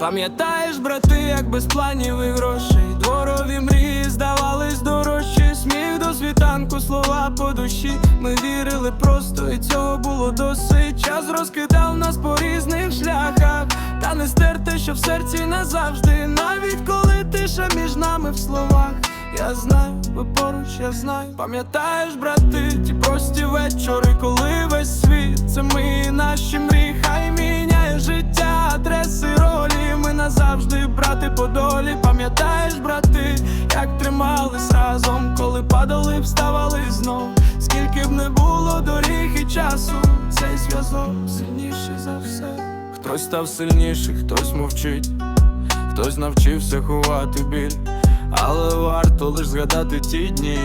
Пам'ятаєш, брати, як без планів і грошей? Дворові мрії здавались дорожчі. Сміх до світанку, слова по душі. Ми вірили просто, і цього було досить. Час розкидав нас по різних шляхах. Та не стерти, що в серці назавжди. Навіть коли тиша між нами в словах. Я знаю, ви поруч, я знаю. Пам'ятаєш, брати, ті прості вечори, Пам'ятаєш, брати, як тримались разом, коли падали, вставали знов. Скільки б не було доріг і часу, цей зв'язок сильніший за все. Хтось став сильніший, хтось мовчить, хтось навчився ховати біль, але варто лиш згадати ті дні,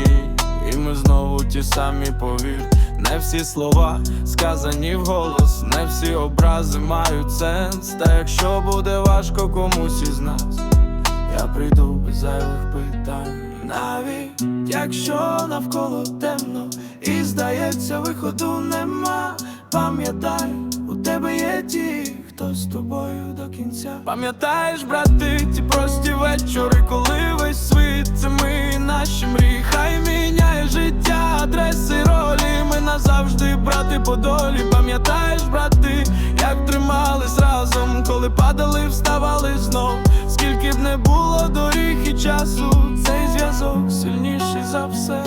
і ми знову ті самі повір. Не всі слова сказані вголос, не всі образи мають сенс. Та якщо буде важко комусь із нас, я прийду без зайвих питань. Навіть якщо навколо темно і здається, виходу нема. Пам'ятай, у тебе є ті, хто з тобою до кінця. Пам'ятаєш, брати, ті прості вечори, коли весь світ це ми наші мрії. Хай міняє життя, адреси, ролі. Ми назавжди, брати по долі. Пам'ятаєш, брати, як тримались разом, коли падали, вставали знов. Б не було доріг і часу, цей зв'язок сильніший за все.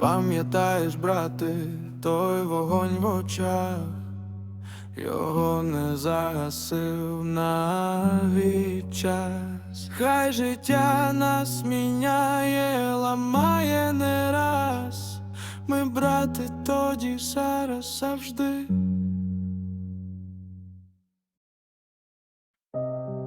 Пам'ятаєш, брати, той вогонь в очах, його не загасив навіть час. Хай життя нас міняє, ламає не раз. Ми, брати, тоді зараз завжди.